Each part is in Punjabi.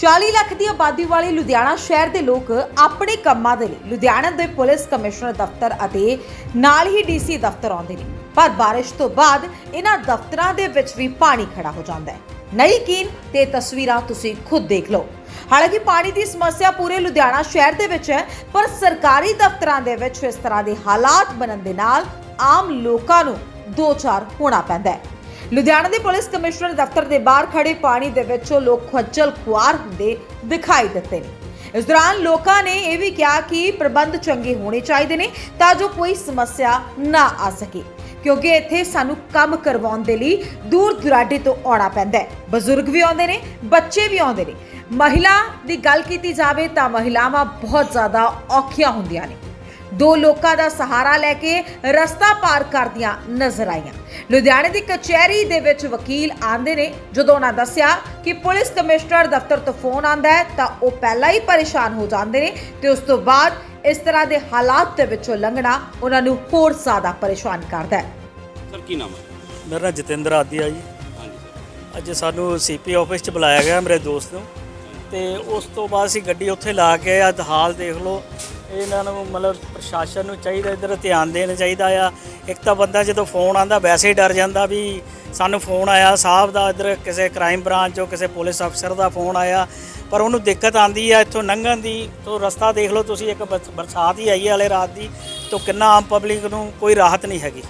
40 ਲੱਖ ਦੀ ਆਬਾਦੀ ਵਾਲੇ ਲੁਧਿਆਣਾ ਸ਼ਹਿਰ ਦੇ ਲੋਕ ਆਪਣੇ ਕੰਮਾਂ ਦੇ ਲਈ ਲੁਧਿਆਣਾ ਦੇ ਪੁਲਿਸ ਕਮਿਸ਼ਨਰ ਦਫ਼ਤਰ ਅਤੇ ਨਾਲ ਹੀ ਡੀਸੀ ਦਫ਼ਤਰ ਆਉਂਦੇ ਨੇ। ਪਰ ਬਾਰਿਸ਼ ਤੋਂ ਬਾਅਦ ਇਹਨਾਂ ਦਫ਼ਤਰਾਂ ਦੇ ਵਿੱਚ ਵੀ ਪਾਣੀ ਖੜਾ ਹੋ ਜਾਂਦਾ ਹੈ। ਨਹੀਂ ਕੀਨ, ਤੇ ਤਸਵੀਰਾਂ ਤੁਸੀਂ ਖੁਦ ਦੇਖ ਲਓ। ਹਾਲਾਂਕਿ ਪਾਣੀ ਦੀ ਸਮੱਸਿਆ ਪੂਰੇ ਲੁਧਿਆਣਾ ਸ਼ਹਿਰ ਦੇ ਵਿੱਚ ਹੈ, ਪਰ ਸਰਕਾਰੀ ਦਫ਼ਤਰਾਂ ਦੇ ਵਿੱਚ ਇਸ ਤਰ੍ਹਾਂ ਦੇ ਹਾਲਾਤ ਬਣਨ ਦੇ ਨਾਲ ਆਮ ਲੋਕਾਂ ਨੂੰ ਦੋ ਚਾਰ ਹੋਣਾ ਪੈਂਦਾ ਹੈ। ਲੁਧਿਆਣਾ ਦੇ ਪੁਲਿਸ ਕਮਿਸ਼ਨਰ ਦਫ਼ਤਰ ਦੇ ਬਾਹਰ ਖੜੇ ਪਾਣੀ ਦੇ ਵਿੱਚੋਂ ਲੋਕ ਖੱਜਲ ਖੁਆਰ ਹੁੰਦੇ ਦਿਖਾਈ ਦਿੱਤੇ ਨੇ। ਇਸ ਦੌਰਾਨ ਲੋਕਾਂ ਨੇ ਇਹ ਵੀ ਕਿਹਾ ਕਿ ਪ੍ਰਬੰਧ ਚੰਗੇ ਹੋਣੇ ਚਾਹੀਦੇ ਨੇ ਤਾਂ ਜੋ ਕੋਈ ਸਮੱਸਿਆ ਨਾ ਆ ਸਕੇ, ਕਿਉਂਕਿ ਇੱਥੇ ਸਾਨੂੰ ਕੰਮ ਕਰਵਾਉਣ ਦੇ ਲਈ ਦੂਰ ਦੁਰਾਡੇ ਤੋਂ ਆਉਣਾ ਪੈਂਦਾ ਹੈ। ਬਜ਼ੁਰਗ ਵੀ ਆਉਂਦੇ ਨੇ, ਬੱਚੇ ਵੀ ਆਉਂਦੇ ਨੇ। ਮਹਿਲਾ ਦੀ ਗੱਲ ਕੀਤੀ ਜਾਵੇ ਤਾਂ ਮਹਿਲਾਵਾਂ ਬਹੁਤ ਜ਼ਿਆਦਾ ਔਖੀਆਂ ਹੁੰਦੀਆਂ ਨੇ। ਦੋ ਲੋਕਾਂ ਦਾ ਸਹਾਰਾ ਲੈ ਕੇ ਰਸਤਾ ਪਾਰ ਕਰਦੀਆਂ ਨਜ਼ਰ ਆਈਆਂ। ਲੁਧਿਆਣੇ ਦੀ ਕਚਹਿਰੀ ਦੇ ਵਿੱਚ ਵਕੀਲ ਆਂਦੇ ਨੇ ਜਦੋਂ ਉਹਨਾਂ ਦੱਸਿਆ ਕਿ ਪੁਲਿਸ ਕਮਿਸ਼ਨਰ ਦਫ਼ਤਰ ਤੋਂ ਫੋਨ ਆਂਦਾ ਹੈ ਤਾਂ ਉਹ ਪਹਿਲਾਂ ਹੀ ਪਰੇਸ਼ਾਨ ਹੋ ਜਾਂਦੇ ਨੇ ਤੇ ਉਸ ਤੋਂ ਬਾਅਦ ਇਸ ਤਰ੍ਹਾਂ ਦੇ ਹਾਲਾਤ ਦੇ ਵਿੱਚੋਂ ਲੰਘਣਾ ਉਹਨਾਂ ਨੂੰ ਹੋਰ ਜ਼ਿਆਦਾ ਪਰੇਸ਼ਾਨ ਕਰਦਾ ਹੈ। ਸਰ ਕੀ ਨਾਮ ਹੈ? ਮੇਰਾ ਨਾਮ ਜਤਿੰਦਰ ਆਦੀਆ ਜੀ। ਹਾਂਜੀ ਸਰ। ਅੱਜ ਸਾਨੂੰ ਸੀਪੀ ਆਫਿਸ 'ਚ ਬੁਲਾਇਆ ਗਿਆ ਮੇਰੇ ਦੋਸਤ ਨੂੰ। ਤੇ ਉਸ ਤੋਂ ਬਾਅਦ ਅਸੀਂ ਗੱਡੀ ਉੱਥੇ ਲਾ ਕੇ ਅੱਜ ਹਾਲ ਦੇਖ ਲਓ। ਇਹਨਾਂ ਨੂੰ ਮਤਲਬ ਪ੍ਰਸ਼ਾਸਨ ਨੂੰ ਚਾਹੀਦਾ, ਇਧਰ ਧਿਆਨ ਦੇਣਾ ਚਾਹੀਦਾ ਆ। ਇੱਕ ਤਾਂ ਬੰਦਾ ਜਦੋਂ ਫੋਨ ਆਂਦਾ ਵੈਸੇ ਹੀ ਡਰ ਜਾਂਦਾ ਵੀ ਸਾਨੂੰ ਫੋਨ ਆਇਆ। ਸਾਹਿਬ ਦਾ ਇਧਰ ਕਿਸੇ ਕ੍ਰਾਈਮ ਬ੍ਰਾਂਚ ਚੋਂ ਕਿਸੇ ਪੁਲਿਸ ਅਫਸਰ ਦਾ ਫੋਨ ਆਇਆ। ਪਰ ਉਹਨੂੰ ਦਿੱਕਤ ਆਂਦੀ ਆ ਇੱਥੋਂ ਲੰਘਣ ਦੀ। ਤੋਂ ਰਸਤਾ ਦੇਖ ਲਓ ਤੁਸੀਂ, ਇੱਕ ਬਰਸ- ਬਰਸਾਤ ਹੀ ਆਈ ਹੈ ਹਲੇ ਰਾਤ ਦੀ। ਤੋਂ ਕਿੰਨਾ ਆਮ ਪਬਲਿਕ ਨੂੰ ਕੋਈ ਰਾਹਤ ਨਹੀਂ ਹੈਗੀ।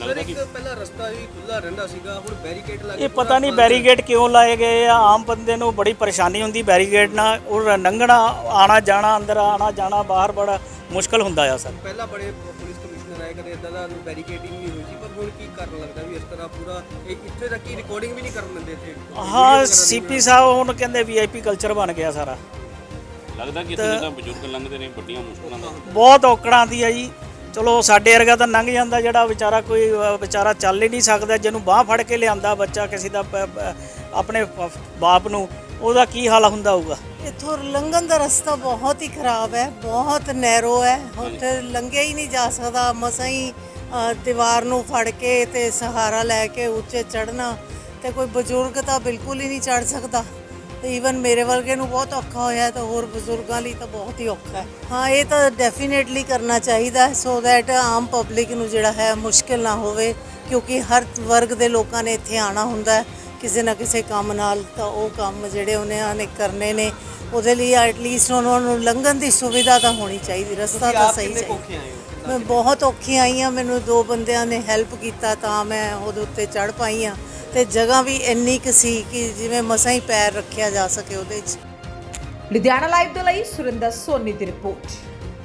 ਸਰ ਲੱਗਦਾ ਇੱਕ ਕਿ ਪਹਿਲਾਂ ਰਸਤਾ ਵੀ ਖੁੱਲਾ ਰਹਿੰਦਾ ਸੀਗਾ ਹੁਣ ਬੈਰੀਕੇਡ ਲੱਗ ਇਹ ਪਤਾ ਨਹੀਂ ਬੈਰੀਗੇਡ ਕਿਉਂ ਲਾਏ ਗਏ ਆ? ਆਮ ਬੰਦੇ ਨੂੰ ਬੜੀ ਪਰੇਸ਼ਾਨੀ ਹੁੰਦੀ ਬੈਰੀਗੇਡ ਨਾਲ। ਉਹ ਲੰਘਣਾ ਆਣਾ ਜਾਣਾ ਅੰਦਰ ਆਣਾ ਜਾਣਾ ਬਾਹਰ ਬੜਾ ਮੁਸ਼ਕਲ ਹੁੰਦਾ ਆ ਸਰ। ਪਹਿਲਾਂ ਬੜੇ ਪੁਲਿਸ ਕਮਿਸ਼ਨਰ ਆਏ ਕਦੇ ਇਦਾਂ ਦਾ ਬੈਰੀਕੇਡਿੰਗ ਨਹੀਂ ਹੋਈ ਸੀ ਪਰ ਹੁਣ ਕੀ ਕਰਨ ਲੱਗਦਾ ਵੀ ਇਸ ਤਰ੍ਹਾਂ ਪੂਰਾ ਇਹ ਇੱਥੇ ਤੱਕ ਕੀ ਰਿਕਾਰਡਿੰਗ ਵੀ ਨਹੀਂ ਕਰਨ ਦਿੰਦੇ ਇੱਥੇ। ਹਾਂ ਸੀਪੀ ਸਾਹਿਬ ਹੁਣ ਕਹਿੰਦੇ ਵੀਆਈਪੀ ਕਲਚਰ ਬਣ ਗਿਆ ਸਾਰਾ। ਲੱਗਦਾ ਕਿ ਇੱਥੇ ਜਿਹੜਾ ਬਜ਼ੁਰਗ ਲੰਘਦੇ ਨੇ ਵੱਡੀਆਂ ਮੁਸ਼ਕਲਾਂ ਦਾ। ਬਹੁਤ ਔਕੜਾਂ ਆ ਜੀ। ਚਲੋ ਸਾਡੇ ਵਰਗਾ ਤਾਂ ਲੰਘ ਜਾਂਦਾ ਜਿਹੜਾ ਵਿਚਾਰਾ ਕੋਈ ਵਿਚਾਰਾ ਚੱਲ ਹੀ ਨਹੀਂ ਸਕਦਾ, ਜਿਹਨੂੰ ਬਾਹ ਫੜ ਕੇ ਲਿਆਂਦਾ ਬੱਚਾ ਕਿਸੇ ਦਾ, ਪ- ਆਪਣੇ ਬਾਪ ਨੂੰ, ਉਹਦਾ ਕੀ ਹਾਲ ਹੁੰਦਾ ਹੋਊਗਾ? ਇੱਥੋਂ ਲੰਘਣ ਦਾ ਰਸਤਾ ਬਹੁਤ ਹੀ ਖਰਾਬ ਹੈ, ਬਹੁਤ ਨੈਰੋ ਹੈ, ਉੱਥੇ ਲੰਘਿਆ ਹੀ ਨਹੀਂ ਜਾ ਸਕਦਾ, ਮਸਾਂ ਹੀ ਦੀਵਾਰ ਨੂੰ ਫੜ ਕੇ ਤੇ ਸਹਾਰਾ ਲੈ ਕੇ ਉੱਚੇ ਚੜਨਾ ਤੇ ਕੋਈ ਬਜ਼ੁਰਗ ਤਾਂ ਬਿਲਕੁਲ ਹੀ ਨਹੀਂ ਚੜ ਸਕਦਾ। ਤੇ ਈਵਨ ਮੇਰੇ ਵਰਗੇ ਨੂੰ ਬਹੁਤ ਔਖਾ ਹੋਇਆ ਤਾਂ ਹੋਰ ਬਜ਼ੁਰਗਾਂ ਲਈ ਤਾਂ ਬਹੁਤ ਹੀ ਔਖਾ ਹੈ। ਹਾਂ ਇਹ ਤਾਂ ਡੈਫੀਨੇਟਲੀ ਕਰਨਾ ਚਾਹੀਦਾ ਹੈ ਸੋ ਦੈਟ ਆਮ ਪਬਲਿਕ ਨੂੰ ਜਿਹੜਾ ਹੈ ਮੁਸ਼ਕਿਲ ਨਾ ਹੋਵੇ ਕਿਉਂਕਿ ਹਰ ਵਰਗ ਦੇ ਲੋਕਾਂ ਨੇ ਇੱਥੇ ਆਣਾ ਹੁੰਦਾ ਕਿਸੇ ਨਾ ਕਿਸੇ ਕੰਮ ਨਾਲ ਤਾਂ ਉਹ ਕੰਮ ਜਿਹੜੇ ਉਹਨਾਂ ਨੇ ਕਰਨੇ ਨੇ ਉਹਦੇ ਲਈ ਐਟਲੀਸਟ ਉਹਨਾਂ ਨੂੰ ਲੰਘਣ ਦੀ ਸੁਵਿਧਾ ਤਾਂ ਹੋਣੀ ਚਾਹੀਦੀ ਰਸਤਾ ਤਾਂ ਸਹੀ ਚਾਹੀਦਾ। ਮੈਂ ਬਹੁਤ ਔਖੀ ਆਈ ਹਾਂ ਮੈਨੂੰ ਦੋ ਬੰਦਿਆਂ ਨੇ ਹੈਲਪ ਕੀਤਾ ਤਾਂ ਮੈਂ ਉਹਦੇ ਉੱਤੇ ਚੜ ਪਾਈ ਹਾਂ। ਤੇ ਜਗ੍ਹਾ ਵੀ ਇੰਨੀ ਕੁ ਸੀ ਕਿ ਜਿਵੇਂ ਮਸਾਂ ਹੀ ਪੈਰ ਰੱਖਿਆ ਜਾ ਸਕੇ ਉਹਦੇ 'ਚ। ਲੁਧਿਆਣਾ ਲਾਈਵ ਦੇ ਲਈ ਸੁਰਿੰਦਰ ਸੋਨੀ ਦੀ ਰਿਪੋਰਟ।